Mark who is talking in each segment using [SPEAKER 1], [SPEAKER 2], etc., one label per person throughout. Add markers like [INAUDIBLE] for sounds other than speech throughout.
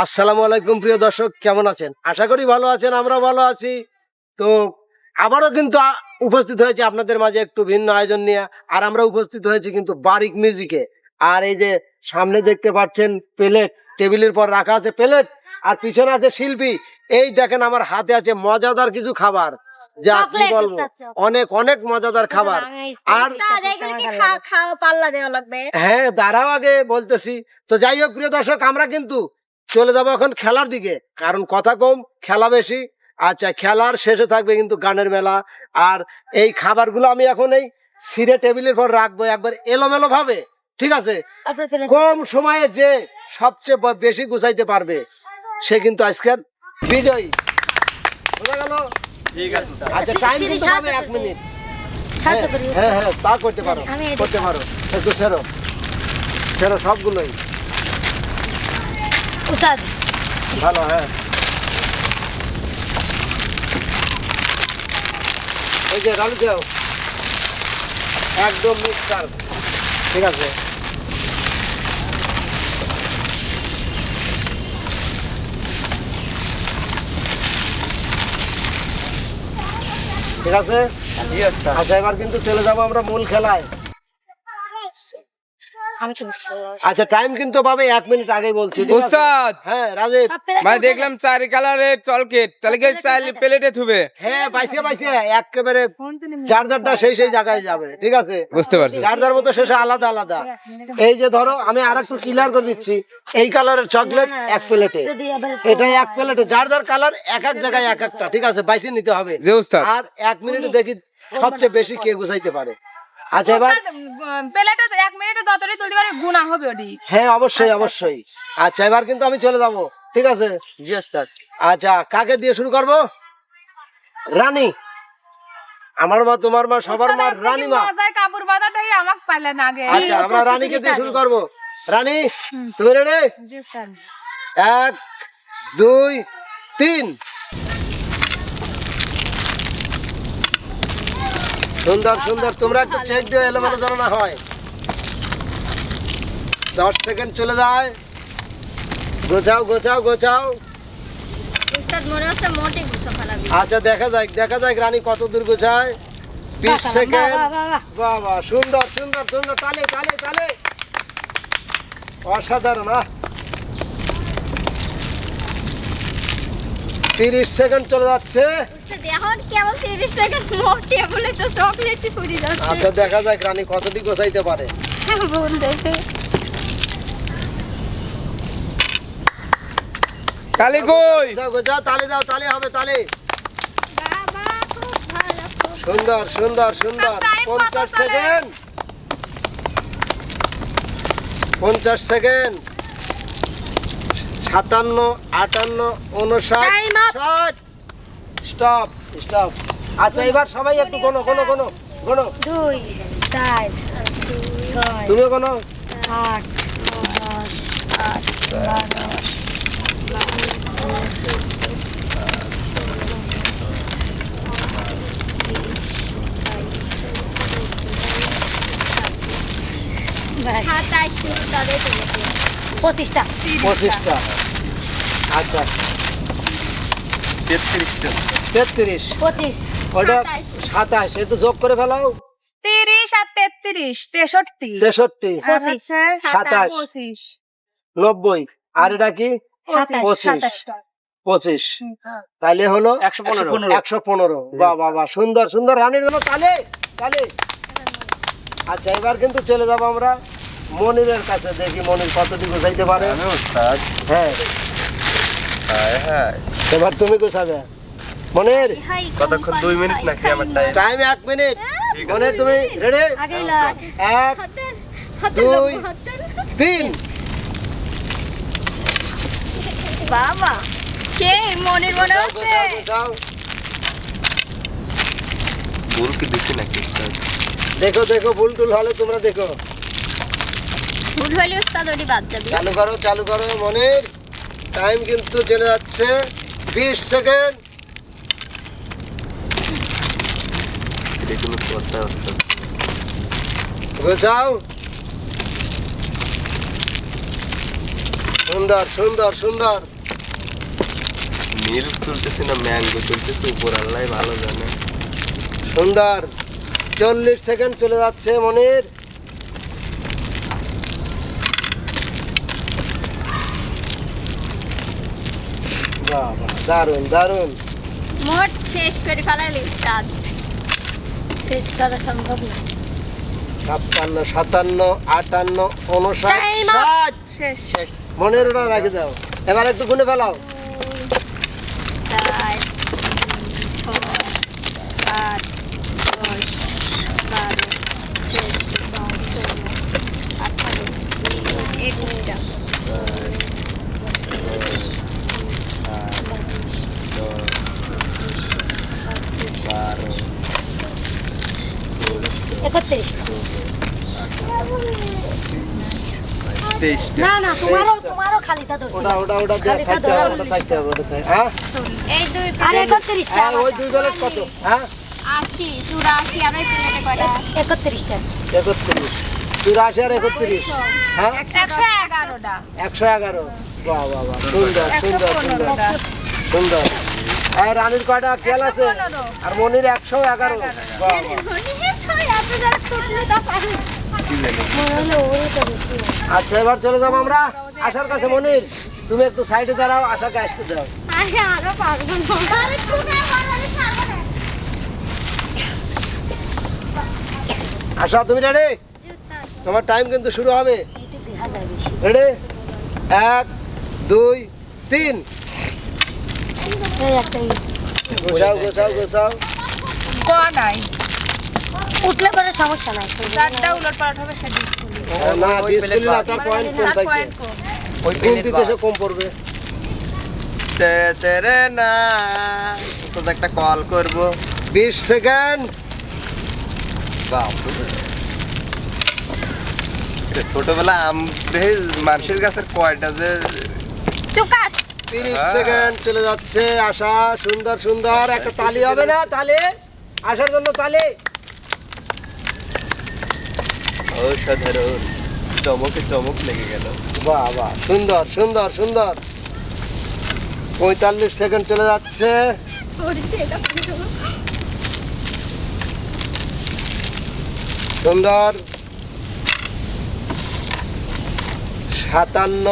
[SPEAKER 1] আসসালামু আলাইকুম প্রিয় দর্শক কেমন আছেন? আশা করি ভালো আছেন আমরা ভালো আছি। তো আবারও কিন্তু উপস্থিত হয়েছে আপনাদের মাঝে একটু ভিন্ন আয়োজন নিয়ে আর আমরা উপস্থিত হয়েছি কিন্তু বারিক মিউজিকে। আর এই যে সামনে দেখতে পাচ্ছেন প্লেট টেবিলের পর রাখা আছে প্লেট আর পিছনে আছে শিল্পী। এই দেখেন আমার হাতে আছে মজাদার কিছু খাবার যা কি বলব অনেক অনেক মজাদার খাবার। আর- হ্যাঁ দাঁড়াও আগে বলতেছি। তো যাই হোক প্রিয় দর্শক আমরা কিন্তু চলে যাব এখন খেলার দিকে। কারণ কথা কম খেলা বেশি। আচ্ছা খেলার শেষে থাকবে কিন্তু গানের মেলা। আর এই খাবারগুলো আমি এখন এই সিরে টেবিলের পর রাখব একবার এলোমেলো ভাবে ঠিক আছে? কম সময়ে যে সবচেয়ে বেশি গুছাইতে পারবে সে কিন্তু আজকের বিজয়ী। বোঝা গেল?
[SPEAKER 2] ঠিক আছে
[SPEAKER 1] আচ্ছা টাইম কিন্তু হবে এক মিনিট।
[SPEAKER 3] করি
[SPEAKER 1] হ্যাঁ হ্যাঁ তা করতে পারো করতে পারো। একটু সেরো। ছেড়ো সবগুলোই।
[SPEAKER 3] উস্তাদ।
[SPEAKER 1] ভালো হ্যাঁ। এই যে রালু দেও। একদম মিক্সার ঠিক আছে। ঠিক আছে? আচ্ছা এবার কিন্তু চলে যাব আমরা মূল খেলায়। আচ্ছা টাইম কিন্তু পাবে এক মিনিট আগে বলছি
[SPEAKER 4] উস্তাদ
[SPEAKER 1] হ্যাঁ রাজীব।
[SPEAKER 4] মানে দেখলাম চারি কালারের চলকেট। তাহলে কি চার প্লেটে থুবে।
[SPEAKER 1] হ্যাঁ পাইছে পাইছে। একেবারে চার্জারটা সেই সেই জায়গায় যাবে ঠিক আছে?
[SPEAKER 4] বুঝতে পারছি।
[SPEAKER 1] চার্জার মতো শেষে আলাদা আলাদা। এই যে ধরো আমি আর একটু ক্লিয়ার করে দিচ্ছি। এই কালারের চকলেট এক প্লেটে। এটা এক প্লেটে। যার যার কালার এক এক জায়গায় এক একটা ঠিক আছে? বাইসে নিতে হবে।
[SPEAKER 4] যে উস্তাদ
[SPEAKER 1] আর এক মিনিটে দেখি সবচেয়ে বেশি কে গুছাইতে পারে। আচ্ছা এবার
[SPEAKER 5] প্লেটে এক মিনিটে যতটাই তুলতে পারে গুণা হবে ওটি।
[SPEAKER 1] হ্যাঁ অবশ্যই অবশ্যই। আচ্ছা এবার কিন্তু আমি চলে যাব। ঠিক আছে?
[SPEAKER 4] জি উস্তাদ
[SPEAKER 1] আচ্ছা কাকে দিয়ে শুরু করব? রানী। আমার মা তোমার মা সবার মা রানী মা
[SPEAKER 5] মজায় কাপড় বাঁধাটাই আমাকে পাইলেন আগে
[SPEAKER 1] আচ্ছা আমরা রানীকে দিয়ে শুরু করব। রানী তুমি রেডি
[SPEAKER 5] জি স্যার
[SPEAKER 1] এক দুই তিন। সুন্দর সুন্দর। তোমরা একটু চেক দিও এলোমেলো যেন না হয়। দশ সেকেন্ড চলে যায়। গোছাও গোছাও গোছাও। আচ্ছা দেখা যাক দেখা যাক রানী কত দূর গোছায়। বিশ সেকেন্ড বাহ সুন্দর সুন্দর সুন্দর। তালে তালে তালে। অসাধারণ আহ। তিরিশ সেকেন্ড চলে যাচ্ছে।
[SPEAKER 3] উস্তাদ এখন কেবল 30 সেকেন্ড মোটে বলে তো চকলেট ফুরি যাচ্ছে।
[SPEAKER 1] আচ্ছা দেখা যাক রানী কতটি গোছাইতে পারে।
[SPEAKER 4] কালি কই?
[SPEAKER 1] গোছাও তালে দাও তালে হবে তালে। সুন্দর সুন্দর সুন্দর। পঞ্চাশ সেকেন্ড। পঞ্চাশ সেকেন্ড। সাতান্ন আটান্ন উনষাট ষাট স্টপ স্টপ আচ্ছা এবার সবাই একটু কোনো কোনো কোনো কোনো
[SPEAKER 3] দুই চার ছয়
[SPEAKER 1] তুমিও কোনো
[SPEAKER 3] আট দশ আট সাতাশ পঁচিশটা।
[SPEAKER 1] পঁচিশটা। আচ্ছা।
[SPEAKER 2] তেত্রিশটা
[SPEAKER 1] তেত্রিশ।
[SPEAKER 3] পঁচিশ।
[SPEAKER 1] ওটা
[SPEAKER 3] সাতাশ।
[SPEAKER 1] সাতাশ একটু যোগ করে ফেলাও।
[SPEAKER 5] তিরিশ আর তেত্রিশ তেষট্টি।
[SPEAKER 1] তেষট্টি। সাতাশ
[SPEAKER 5] পঁচিশ।
[SPEAKER 1] নব্বই। আর এটা কি? পঁচিশ। পঁচিশ।
[SPEAKER 5] হ্যাঁ।
[SPEAKER 1] তাহলে হলো
[SPEAKER 2] একশো পনেরো।
[SPEAKER 1] একশো পনেরো। বাহ বাহ বাহ। সুন্দর সুন্দর। রানীর জন্য তালে তালে আচ্ছা এবার কিন্তু চলে যাব আমরা। মনিরের কাছে দেখি মনির কতটি গোছাইতে পারে।
[SPEAKER 2] আমি উস্তাদ
[SPEAKER 1] হ্যাঁ।
[SPEAKER 2] হায় হায়।
[SPEAKER 1] এবার তুমি গোছাবে। মনির!
[SPEAKER 2] কতক্ষণ দুই মিনিট নাকি আমার টাইম
[SPEAKER 1] টাইম এক মিনিট।
[SPEAKER 2] ঠিক
[SPEAKER 1] মনির তুমি রেডি এক দুই। তিন।
[SPEAKER 3] বাবা সেই মনের মনে হচ্ছে।
[SPEAKER 2] ভুল কি দিছি নাকি
[SPEAKER 1] দেখো দেখো ভুল টুল হলে তোমরা দেখো।
[SPEAKER 3] ভুল হলে উস্তাদ ওটি বাদ যাবে।
[SPEAKER 1] চালু করো চালু করো মনির। টাইম কিন্তু চলে যাচ্ছে। বিশ সেকেন্ড।
[SPEAKER 2] এটা কোনো কথা উস্তাদ
[SPEAKER 1] গোছাও সুন্দর সুন্দর সুন্দর।
[SPEAKER 2] মিল্ক তুলতেছি না ম্যাঙ্গো তুলতেছি উপর আল্লাহ ভালো জানে।
[SPEAKER 1] সুন্দর। চল্লিশ সেকেন্ড চলে যাচ্ছে মনির। দারুণ দারুণ।
[SPEAKER 3] মোট শেষ করে ফেলালি স্বাদ শেষ করা সম্ভব না।
[SPEAKER 1] ছাপ্পান্ন সাতান্ন আটান্ন উনষাট. ষাট।
[SPEAKER 3] শেষ।
[SPEAKER 1] মনের ওটা রাখে দাও। এবার একটু গুনে ফেলাও।
[SPEAKER 3] সাত একুশটা একত্রিশ না না তোমারও তোমারও খালিটা ধরছি।
[SPEAKER 1] ওটা ওটা ওটা দিয়ে হবে ওটা থাকতে হবে ওটা থাকতে হ্যাঁ
[SPEAKER 3] এই দুই আর
[SPEAKER 1] হ্যাঁ ওই দুই বেলা কত? হ্যাঁ?
[SPEAKER 3] আশি চুরাশি আর এই প্লেটে কয়টা? একত্রিশটা।
[SPEAKER 1] একত্রিশ। চুরাশি আর একত্রিশ। হ্যাঁ?
[SPEAKER 5] একশো এগারোটা।
[SPEAKER 1] একশো এগারো। বাহ বাহ বাহ সুন্দর সুন্দর সুন্দর সুন্দর। আর রানীর কয়টা খেয়াল আছে? আর মনির একশো এগারো। বাহ বাহ। আচ্ছা এবার চলে যাব আমরা আশার কাছে। মনির তুমি একটু সাইডে দাঁড়াও আশাকে আসতে দাও। আশা তুমি রেডি তোমার টাইম কিন্তু শুরু হবে। রেডি এক দুই তিন। গোছাও গোছাও গোছাও।
[SPEAKER 5] ক নাই?
[SPEAKER 3] উঠলে পরে সমস্যা নাই।
[SPEAKER 5] চারটা উলট পালট হবে সেদিন
[SPEAKER 1] না ডিসপ্লে না তার পয়েন্ট কম
[SPEAKER 5] তার
[SPEAKER 1] থাকবে।
[SPEAKER 5] পয়েন্ট কম।
[SPEAKER 2] ওই
[SPEAKER 1] দিতে সে কম পড়বে।
[SPEAKER 2] তে তেরে না। তোর একটা কল করব।
[SPEAKER 1] বিশ সেকেন্ড
[SPEAKER 2] ছোটবেলা আম মানুষের গাছের কয়টা যে?
[SPEAKER 5] চুকাত
[SPEAKER 1] তিরিশ
[SPEAKER 2] হ্যাঁ।
[SPEAKER 1] সেকেন্ড চলে যাচ্ছে আশা সুন্দর সুন্দর। একটা তালি হবে না তালি? আসার জন্য তালি?
[SPEAKER 2] অসাধারণ। চমকে চমক লেগে গেল।
[SPEAKER 1] বাহ বাহ। সুন্দর সুন্দর সুন্দর। পঁয়তাল্লিশ সেকেন্ড চলে যাচ্ছে। সুন্দর। সাতান্ন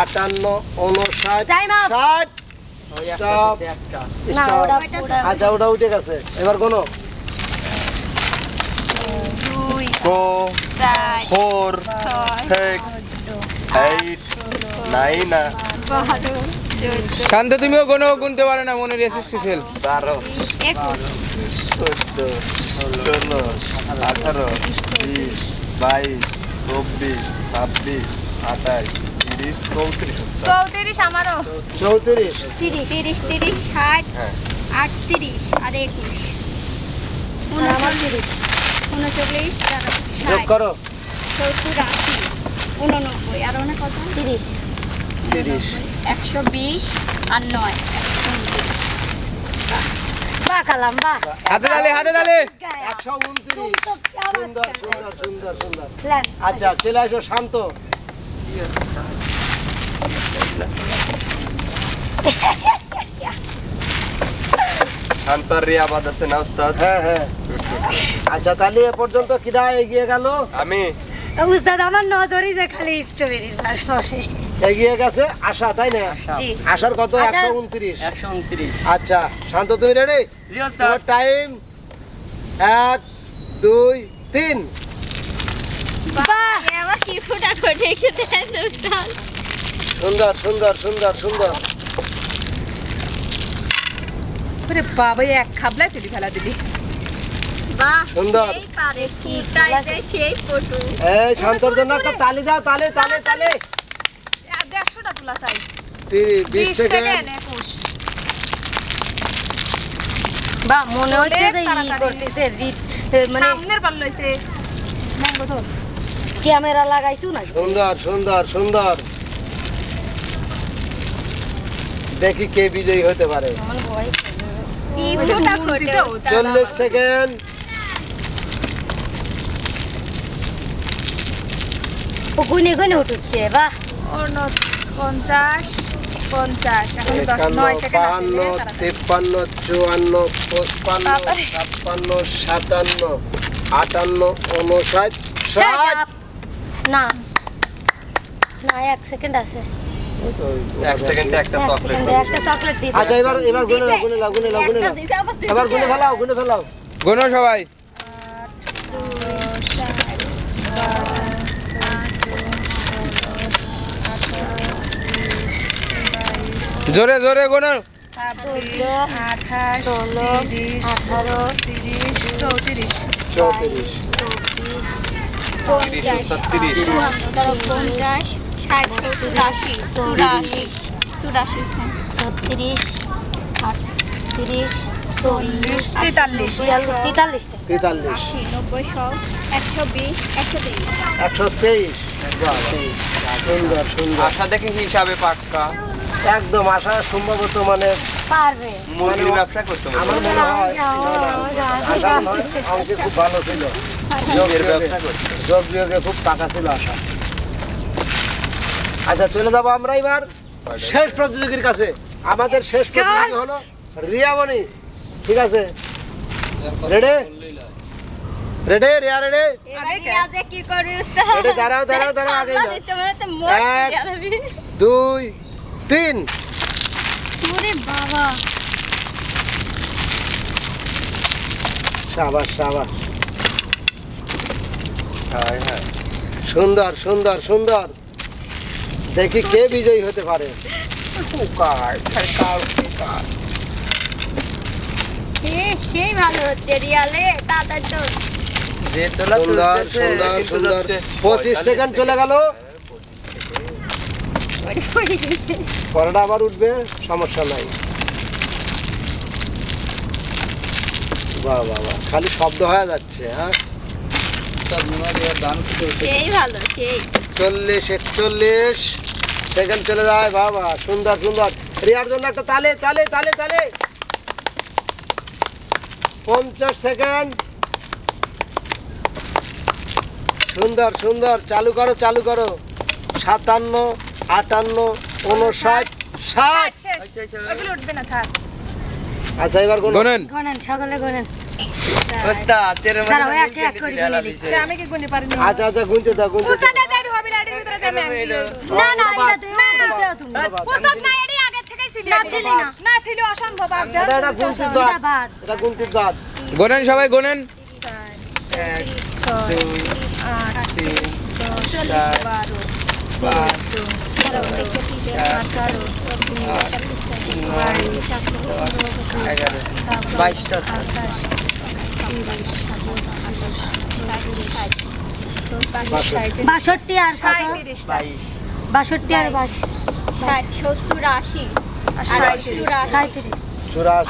[SPEAKER 1] আটান্ন উনষাট ষাট। আচ্ছা ওটা উঠে গেছে। এবার কোনো
[SPEAKER 2] সিক্স এইট নাইন
[SPEAKER 5] বারো চোদ্দ
[SPEAKER 4] শান্ত তুমিও কোনো গুনতে পারো না মনের এসএসসি ফেল
[SPEAKER 2] বারো
[SPEAKER 3] একুশ।
[SPEAKER 2] চোদ্দ ষোলো আঠারো বিশ বাইশ চব্বিশ ছাব্বিশ আঠাশ তিরিশ চৌত্রিশ।
[SPEAKER 5] চৌত্রিশ আমারও।
[SPEAKER 1] চৌত্রিশ।
[SPEAKER 3] তিরিশ তিরিশ তিরিশ ষাট
[SPEAKER 2] হ্যাঁ।
[SPEAKER 3] আটত্রিশ আর একুশ। উনচল্লিশ উনচল্লিশ
[SPEAKER 1] যোগ করো।
[SPEAKER 3] সত্তর আশি উননব্বই আর অনেক কত? তিরিশ।
[SPEAKER 1] তিরিশ।
[SPEAKER 3] একশো বিশ আর নয় বাহ কালাম বাহ।
[SPEAKER 4] হাতে তালে হাতে তালে।
[SPEAKER 1] একশো উনত্রিশ। সুন্দর সুন্দর সুন্দর সুন্দর আচ্ছা চলে আসো শান্ত। [LAUGHS]
[SPEAKER 2] রিয়াবাদ আছে না উস্তাদ?
[SPEAKER 1] হ্যাঁ হ্যাঁ। আচ্ছা তাহলে এ পর্যন্ত কিরা এগিয়ে গেল?
[SPEAKER 2] আমি।
[SPEAKER 3] উস্তাদ আমার নজরই যে খালি স্ট্রবেরি
[SPEAKER 1] এগিয়ে গেছে আশা তাই না?
[SPEAKER 3] জি।
[SPEAKER 1] আশার কত? একশো উনত্রিশ।
[SPEAKER 6] একশো উনত্রিশ।
[SPEAKER 1] আচ্ছা শান্ত তুমি রেডি তোমার টাইম এক দুই তিন।
[SPEAKER 3] বাহ! এবার কি ফুটা করে রেখে দেন উস্তাদ?
[SPEAKER 1] সুন্দর সুন্দর সুন্দর সুন্দর।
[SPEAKER 5] আরে বাবা এক খাবলায় তুলি ফেলা দিলি।
[SPEAKER 1] সুন্দর। এই শান্তর জন্য একটা তালি দাও তালে তালে তালে।
[SPEAKER 5] দেড়শোটা তোলা চাই।
[SPEAKER 1] বিশ
[SPEAKER 5] বিশ
[SPEAKER 1] সেকেন্ড।
[SPEAKER 5] সেকেন্ড
[SPEAKER 3] মনে হচ্ছে যে ই করতেছে মানে
[SPEAKER 5] সামনের পাল লইছে ম্যাঙ্গো ধর
[SPEAKER 3] ক্যামেরা লাগাইছু না
[SPEAKER 1] সুন্দর সুন্দর সুন্দর। দেখি কে বিজয়ী হতে পারে। চল্লিশ সেকেন্ড।
[SPEAKER 3] ও গুনে গুনে উঠছে বাহ।
[SPEAKER 5] পঞ্চাশ পঞ্চাশ এখন দশ নয় সেকেন্ড
[SPEAKER 1] বাহান্ন তিপ্পান্ন চুয়ান্ন পঁচপান্ন ছাপ্পান্ন সাতান্ন আটান্ন উনষাট ষাট।
[SPEAKER 3] না। না এক সেকেন্ড আছে।
[SPEAKER 2] এক সেকেন্ডে একটা
[SPEAKER 3] এক
[SPEAKER 2] চকলেট
[SPEAKER 3] সেকেন্ডে একটা চকলেট দিয়ে
[SPEAKER 1] আচ্ছা এবার এবার গুনে ফেলাও গুনে ফেলাও।
[SPEAKER 4] গোনো সবাই। জোরে জোরে গোনো।
[SPEAKER 3] চোদ্দ
[SPEAKER 5] আঠাশ
[SPEAKER 3] ষোলো আঠারো
[SPEAKER 5] তিরিশ চৌত্রিশ
[SPEAKER 1] চৌত্রিশ
[SPEAKER 3] পঞ্চাশ ষাট চুরাশি চুরাশি ছত্রিশ আটত্রিশ চল্লিশ
[SPEAKER 5] তেতাল্লিশ
[SPEAKER 1] তেতাল্লিশ
[SPEAKER 3] আশি নব্বই সব একশো বিশ একশো তেইশ
[SPEAKER 1] একশো তেইশ সুন্দর সুন্দর
[SPEAKER 2] আশা দেখে হিসাবে পাক্কা।
[SPEAKER 1] একদম আশা সম্ভবত মানে
[SPEAKER 3] পারবে।
[SPEAKER 2] মুরগির ব্যবসা করতে
[SPEAKER 1] আমার মনে হয় মনে খুব ভালো ছিল। যোগ বিয়োগে- খুব টাকা ছিল আশা। আচ্ছা চলে যাব আমরা এবার শেষ প্রতিযোগীর কাছে। আমাদের শেষ প্রতিযোগী হলো রিয়ামণি। ঠিক আছে? রেডি রেডি রিয়া রেডি দাঁড়াও দাঁড়াও দাঁড়াও আগে
[SPEAKER 3] মোট
[SPEAKER 1] এক। দুই তিন।
[SPEAKER 3] ওরে বাবা।
[SPEAKER 1] সাবাস সাবাস।
[SPEAKER 2] হ্যাঁ হ্যাঁ।
[SPEAKER 1] সুন্দর সুন্দর সুন্দর। দেখি কে বিজয়ী হতে পারে।
[SPEAKER 3] সেই ভালো হচ্ছে রিয়ালে দাদা তো
[SPEAKER 1] সুন্দর সুন্দর সুন্দর। পঁচিশ সেকেন্ড চলে গেল।
[SPEAKER 3] পড়ে গেছে
[SPEAKER 1] পরেটা আবার উঠবে সমস্যা নাই। বাহ বাহ বাহ খালি শব্দ হয়ে যাচ্ছে হ্যাঁ?
[SPEAKER 3] সেই ভালো সেই।
[SPEAKER 1] চল্লিশ একচল্লিশ সেকেন্ড চলে যায় বাবা সুন্দর সুন্দর। রিয়ার জন্য একটা তালে তালে তালে তালে। পঞ্চাশ সেকেন্ড সুন্দর সুন্দর চালু করো চালু করো। সাতান্ন। আটান্ন উনষাট ষাট আচ্ছা এবার
[SPEAKER 4] গোনেন
[SPEAKER 3] সকালে গনেন
[SPEAKER 2] ওস্তাদ তেরে
[SPEAKER 3] দাঁড়াও এক এক করে গুনে নিই।
[SPEAKER 5] এটা আমি কি গুনে পারিনি
[SPEAKER 1] আচ্ছা আচ্ছা গুনতে দাও গুনতে দাও
[SPEAKER 5] উস্তাদ এটা হবে লাইটের ভিতরে যাবে আমি
[SPEAKER 3] না না এটা তুমি বুঝতে তুমি
[SPEAKER 5] উস্তাদ না এডি আগে থেকেই ছিল
[SPEAKER 3] না, বাষট্টি আর বাষট্টি আর বাষ
[SPEAKER 6] ষাট সত্তর আশি।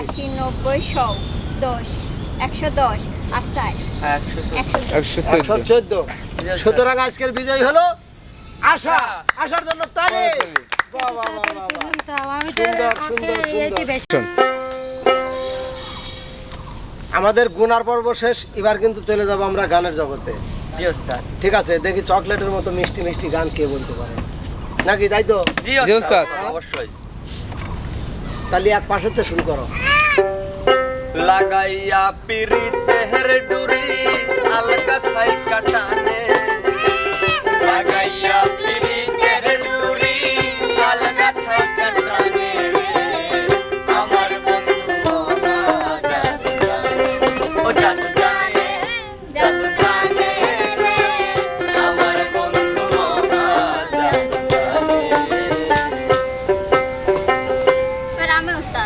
[SPEAKER 6] আশি। নব্বই শো দশ একশো দশ আর ষাট। একশো
[SPEAKER 4] চোদ্দ।
[SPEAKER 1] সুতরাং আজকের বিজয় হলো। আশা আসার জন্য তালে।
[SPEAKER 3] তো তো
[SPEAKER 1] আমাদের গুনার পর্ব শেষ এবার কিন্তু চলে যাব আমরা গানের জগতে। ঠিক আছে দেখি চকলেটের মতো মিষ্টি মিষ্টি গান কে বলতে পারে। নাকি তাই তো?
[SPEAKER 4] জি ওস্তাদ।
[SPEAKER 2] অবশ্যই।
[SPEAKER 1] তাহলে এক পাশেতে শুরু করো।
[SPEAKER 2] লাগাইয়া পিরিতের ডুরি আলকা ছাই কাটানে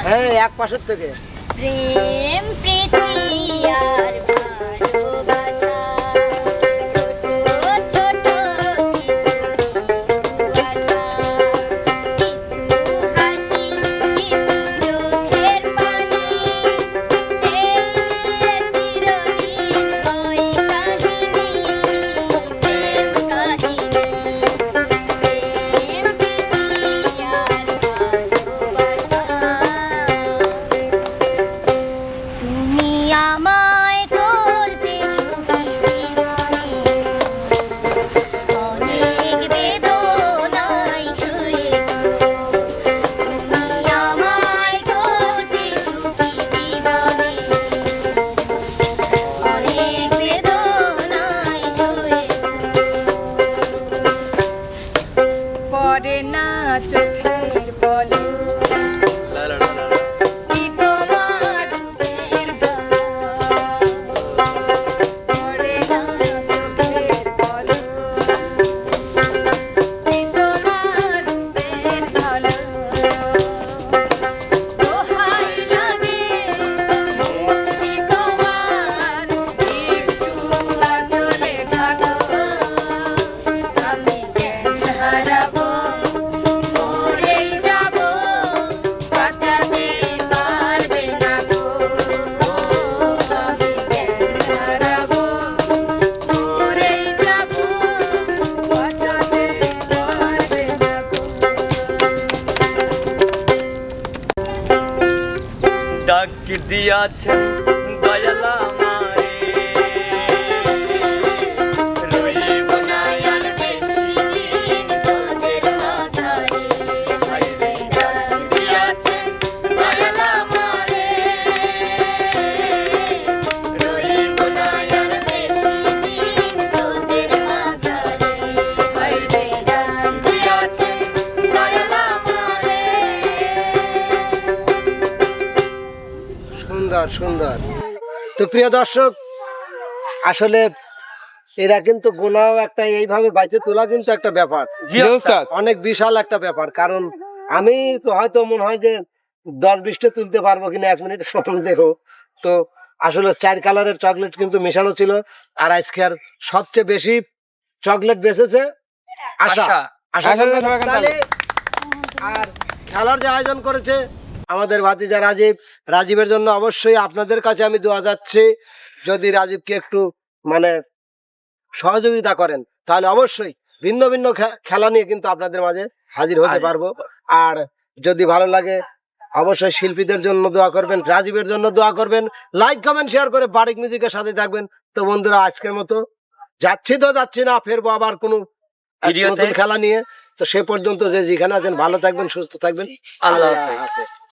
[SPEAKER 1] হ্যাঁ এক পাশের থেকে।
[SPEAKER 6] প্রেম প্রীতি আর দিয়াছেন দয়ালা
[SPEAKER 1] সুন্দর। তো প্রিয় দর্শক আসলে এরা কিন্তু গোনাও একটা এইভাবে বাইচে তোলা কিন্তু একটা ব্যাপার। অনেক বিশাল একটা ব্যাপার কারণ আমি তো হয়তো মনে হয় যে দশ বিশটা তুলতে পারব কিনা এক মিনিট স্বপ্ন দেখো তো আসলে চার কালারের চকলেট কিন্তু মেশানো ছিল আর আজকের সবচেয়ে বেশি চকলেট বেঁচেছে আশা।
[SPEAKER 6] আশা।
[SPEAKER 1] আর খেলার যে আয়োজন করেছে আমাদের ভাতিজা রাজীব রাজীবের জন্য অবশ্যই আপনাদের কাছে আমি দোয়া যাচ্ছি। যদি রাজীবকে একটু মানে সহযোগিতা করেন তাহলে অবশ্যই ভিন্ন ভিন্ন খেলা নিয়ে কিন্তু আপনাদের মাঝে হাজির হতে পারব। আর যদি ভালো লাগে অবশ্যই শিল্পীদের জন্য দোয়া করবেন রাজীবের জন্য দোয়া করবেন। লাইক কমেন্ট শেয়ার করে বারিক মিউজিকের সাথে থাকবেন। তো বন্ধুরা আজকের মতো যাচ্ছি তো যাচ্ছি না ফেরবো আবার কোনো খেলা নিয়ে। তো সে পর্যন্ত যে যেখানে আছেন ভালো থাকবেন সুস্থ থাকবেন।
[SPEAKER 6] আল্লাহ।
[SPEAKER 1] হাফেজ।